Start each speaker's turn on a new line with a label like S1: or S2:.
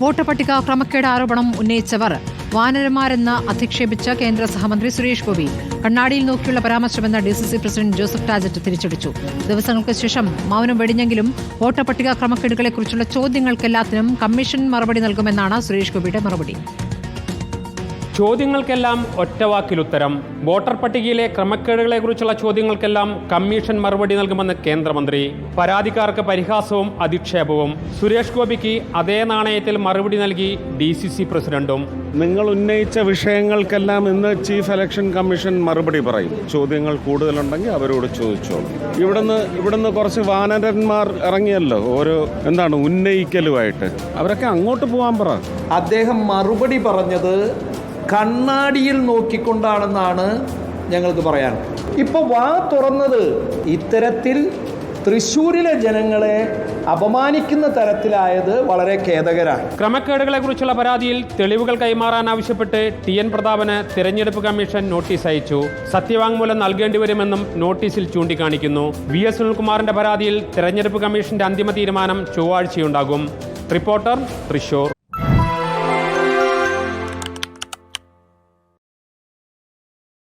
S1: Voter പട്ടിക ക്രമക്കേട് ആരോപണം ഉന്നയിച്ചവർ വാനരന്മാരെന്ന് അധിക്ഷേപിച്ച കേന്ദ്ര സഹമന്ത്രി സുരേഷ് ഗോപി. കണ്ണാടിയിൽ നോക്കിയുള്ള പരാമർശമെന്ന് D C C president Joseph രാജറ്റ് തിരിച്ചടിച്ചു. ദിവസങ്ങൾക്ക് ശേഷം മൗനം വെടിഞ്ഞെങ്കിലും വോട്ടർ പട്ടിക ക്രമക്കേടുകളെക്കുറിച്ചുള്ള ചോദ്യങ്ങൾക്കെല്ലാത്തിനും കമ്മീഷൻ മറുപടി നൽകുമെന്നാണ് സുരേഷ് ഗോപിയുടെ മറുപടി.
S2: ചോദ്യങ്ങൾക്കെല്ലാം ഒറ്റവാക്കിലുത്തരം വോട്ടർ പട്ടികയിലെ ക്രമക്കേടുകളെക്കുറിച്ചുള്ള ചോദ്യങ്ങൾക്കെല്ലാം കമ്മീഷൻ മറുപടി നൽകുമെന്ന് കേന്ദ്രമന്ത്രി. പരാതിക്കാർക്ക് പരിഹാസവും അധിക്ഷേപവും. സുരേഷ് ഗോപിക്ക് അതേ നാണയത്തിൽ മറുപടി നൽകി ഡി സി സി പ്രസിഡന്റും.
S3: നിങ്ങൾ ഉന്നയിച്ച വിഷയങ്ങൾക്കെല്ലാം ഇന്ന് ചീഫ് ഇലക്ഷൻ കമ്മീഷൻ മറുപടി പറയും. ചോദ്യങ്ങൾ കൂടുതലുണ്ടെങ്കിൽ അവരോട് ചോദിച്ചോളൂ. ഇവിടുന്ന് ഇവിടുന്ന് കുറച്ച് വാനരന്മാർ ഇറങ്ങിയല്ലോ. ഓരോ എന്താണ് ഉന്നയിക്കലുമായിട്ട്? അവരൊക്കെ അങ്ങോട്ട് പോകാൻ പറ.
S4: അദ്ദേഹം മറുപടി പറഞ്ഞത് കണ്ണാടിയിൽ നോക്കിക്കൊണ്ടാണെന്നാണ് ഞങ്ങൾക്ക് പറയാൻ. ഇപ്പോൾ വാ തുറന്നത് ഇത്തരത്തിൽ തൃശ്ശൂരിലെ ജനങ്ങളെ അപമാനിക്കുന്ന തരത്തിലായത് വളരെ ഖേദകരാണ്.
S2: ക്രമക്കേടുകളെ കുറിച്ചുള്ള പരാതിയിൽ തെളിവുകൾ കൈമാറാൻ ആവശ്യപ്പെട്ട് ടി എൻ പ്രതാപന് തിരഞ്ഞെടുപ്പ് കമ്മീഷൻ നോട്ടീസ് അയച്ചു. സത്യവാങ്മൂലം നൽകേണ്ടി വരുമെന്നും നോട്ടീസിൽ ചൂണ്ടിക്കാണിക്കുന്നു. വി എസ് സുനിൽകുമാറിന്റെ പരാതിയിൽ തെരഞ്ഞെടുപ്പ് കമ്മീഷന്റെ അന്തിമ തീരുമാനം ചൊവ്വാഴ്ചയുണ്ടാകും. റിപ്പോർട്ടർ തൃശൂർ